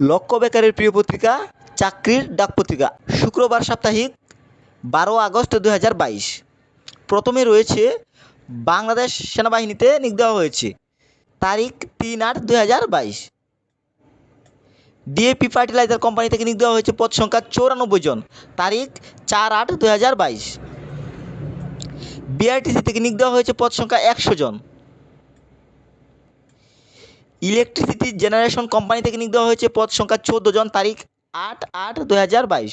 লক্ষ্য বেকারের প্রিয় পত্রিকা, চাকরির ডাক পত্রিকা। শুক্রবার সাপ্তাহিক, বারো আগস্ট দু হাজার বাইশ। প্রথমে রয়েছে, বাংলাদেশ সেনাবাহিনীতে নিয়োগ দেওয়া হয়েছে। তারিখ তিন আট দু হাজার বাইশ। ডিএপি ফার্টিলাইজার কোম্পানি থেকে নিয়োগ দেওয়া হয়েছে পদ সংখ্যা চৌরানব্বই জন। তারিখ চার আট দু হাজার বাইশ। বিআরটিসি থেকে নিয়োগ দেওয়া হয়েছে পদ সংখ্যা একশো জন। ইলেকট্রিসিটি জেনারেশন কোম্পানি থেকে নিয়োগ দেওয়া হয়েছে পদ সংখ্যা চোদ্দ জন, তারিখ আট আট দু হাজার বাইশ।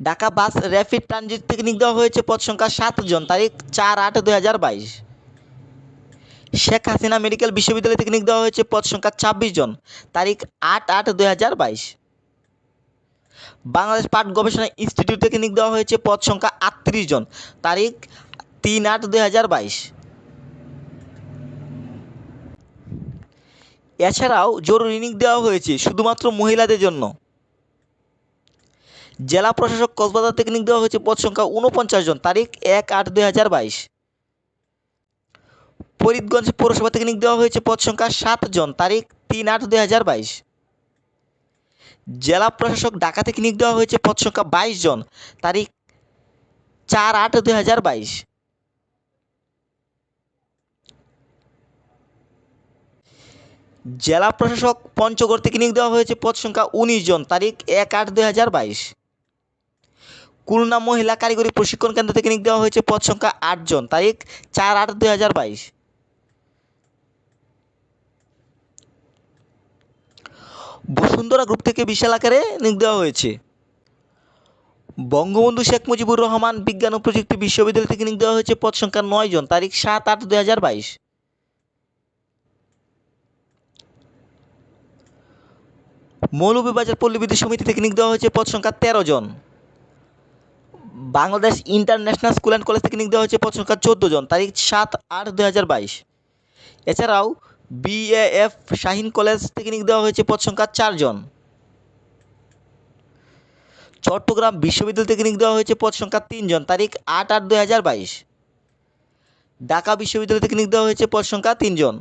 ঢাকা বাস র্যাপিড ট্রানজিট থেকে নিয়োগ দেওয়া হয়েছে পদ সংখ্যা সাত জন, তারিখ চার আট দু হাজার বাইশ। শেখ হাসিনা মেডিকেল বিশ্ববিদ্যালয় থেকে নিয়োগ দেওয়া হয়েছে পদ সংখ্যা ছাব্বিশ জন, তারিখ আট আট দু হাজার বাইশ। বাংলাদেশ পাট গবেষণা ইনস্টিটিউট থেকে নিয়োগ দেওয়া হয়েছে পদ সংখ্যা আটত্রিশ জন, তারিখ তিন আট দু হাজার বাইশ। এছাড়াও জরুরি নিয়োগ দেওয়া হয়েছে শুধুমাত্র মহিলাদের জন্য। জেলা প্রশাসক কক্সবাজার থেকে নিয়োগ দেওয়া হয়েছে পদ সংখ্যা উনপঞ্চাশ জন, তারিখ এক আট দুই হাজার বাইশ। ফরিদগঞ্জ পৌরসভা থেকে নিয়োগ দেওয়া হয়েছে পদ সংখ্যা সাত জন, তারিখ তিন আট দুই হাজার বাইশ। জেলা প্রশাসক ঢাকা থেকে নিয়োগ দেওয়া হয়েছে পদ সংখ্যা বাইশ জন, তারিখ চার আট দুই হাজার বাইশ। জেলা প্রশাসক পঞ্চগড় থেকে নিয়োগ দেওয়া হয়েছে পদ সংখ্যা উনিশ জন, তারিখ এক আট দুই হাজার বাইশ। খুলনা মহিলা কারিগরি প্রশিক্ষণ কেন্দ্র থেকে নিয়োগ দেওয়া হয়েছে পদ সংখ্যা আট জন, তারিখ চার আট দুই হাজার বাইশ। বসুন্ধরা গ্রুপ থেকে বিশাল আকারে নিয়োগ দেওয়া হয়েছে। বঙ্গবন্ধু শেখ মুজিবুর রহমান বিজ্ঞান ও প্রযুক্তি বিশ্ববিদ্যালয় থেকে নিয়োগ দেওয়া হয়েছে পদ সংখ্যা নয় জন, তারিখ সাত আট দুই হাজার বাইশ। মৌলভীবাজার পল্লী বিদ্যুৎ সমিতি থেকে নিয়োগ দেওয়া হয়েছে পদ সংখ্যা তেরো জন। Bangladesh international school and college থেকে নিয়োগ দেওয়া হয়েছে পদ সংখ্যা চোদ্দ জন, তারিখ সাত আট দুই হাজার বাইশ। এছাড়াও বিএএফ শাহিন কলেজ থেকে নিয়োগ দেওয়া হয়েছে পদ সংখ্যা চারজন চট্টগ্রাম বিশ্ববিদ্যালয় থেকে নিয়োগ দেওয়া হয়েছে পদ সংখ্যা তিনজন তারিখ আট আট দুই হাজার বাইশ। ঢাকা বিশ্ববিদ্যালয় থেকে নিয়োগ দেওয়া হয়েছে পদ সংখ্যা তিনজন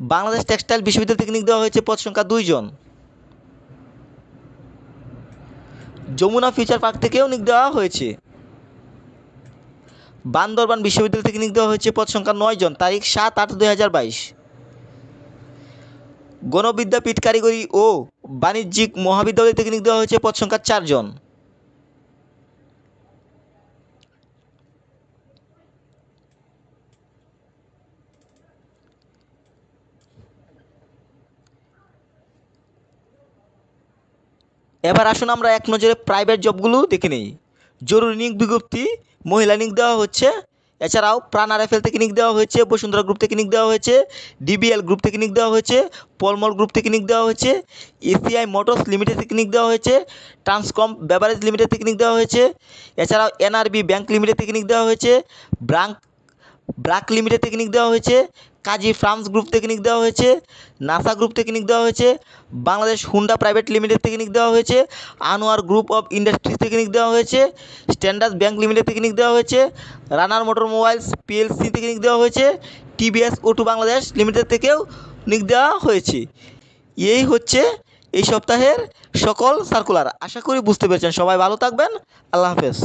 বাংলাদেশ টেক্সটাইল বিশ্ববিদ্যালয় থেকে নিয়োগ দেওয়া হয়েছে পদ সংখ্যা দুইজন। যমুনা ফিউচার পার্ক থেকেও নিয়োগ দেওয়া হয়েছে। বান্দরবান বিশ্ববিদ্যালয় থেকে নিয়োগ দেওয়া হয়েছে পদ সংখ্যা জন তারিখ সাত আট দুই হাজার বাইশ। গণবিদ্যাপীঠ কারিগরি ও বাণিজ্যিক মহাবিদ্যালয় থেকে নিয়োগ দেওয়া হয়েছে পদ সংখ্যা চারজন। এবার আসুন আমরা এক নজরে প্রাইভেট জবগুলো দেখে নিই। জরুরি নিয়োগ বিজ্ঞপ্তি, মহিলা নিয়োগ দেওয়া হচ্ছে এছাড়াও প্রাণ আরএফএল থেকে নিক দেওয়া হয়েছে, বসুন্ধরা গ্রুপ থেকে নিক দেওয়া হয়েছে ডিবিএল গ্রুপ থেকে নিয়োগ দেওয়া হয়েছে পলমল গ্রুপ থেকে নিক দেওয়া হয়েছে এসিআই মোটরস লিমিটেড থেকে নিক দেওয়া হয়েছে ট্রান্সকম বেভারেজ লিমিটেড থেকে নিয়োগ দেওয়া হয়েছে, এছাড়াও এনআরবি ব্যাংক লিমিটেড থেকে নিক দেওয়া হয়েছে ব্রাঙ্ক ব্রাক লিমিটেড নিয়োগ দেওয়া হয়েছে কাজী ফার্মস গ্রুপ নিয়োগ দেওয়া হয়েছে নাসা গ্রুপ নিয়োগ দেওয়া হয়েছে বাংলাদেশ হুন্ডা প্রাইভেট লিমিটেড নিয়োগ দেওয়া হয়েছে আনোয়ার গ্রুপ অফ ইন্ডাস্ট্রিজ নিয়োগ দেওয়া হয়েছে স্ট্যান্ডার্ড ব্যাংক লিমিটেড নিয়োগ দেওয়া হয়েছে রানার মোটর মোবাইলস পিএলসি নিয়োগ দেওয়া হয়েছে টিভিএস ওটু বাংলাদেশ লিমিটেড থেকেও নিয়োগ দেওয়া হয়েছে। এই হচ্ছে এই সপ্তাহের সকল সার্কুলার আশা করি বুঝতে পেরেছেন। সবাই ভালো থাকবেন। আল্লাহ হাফেজ।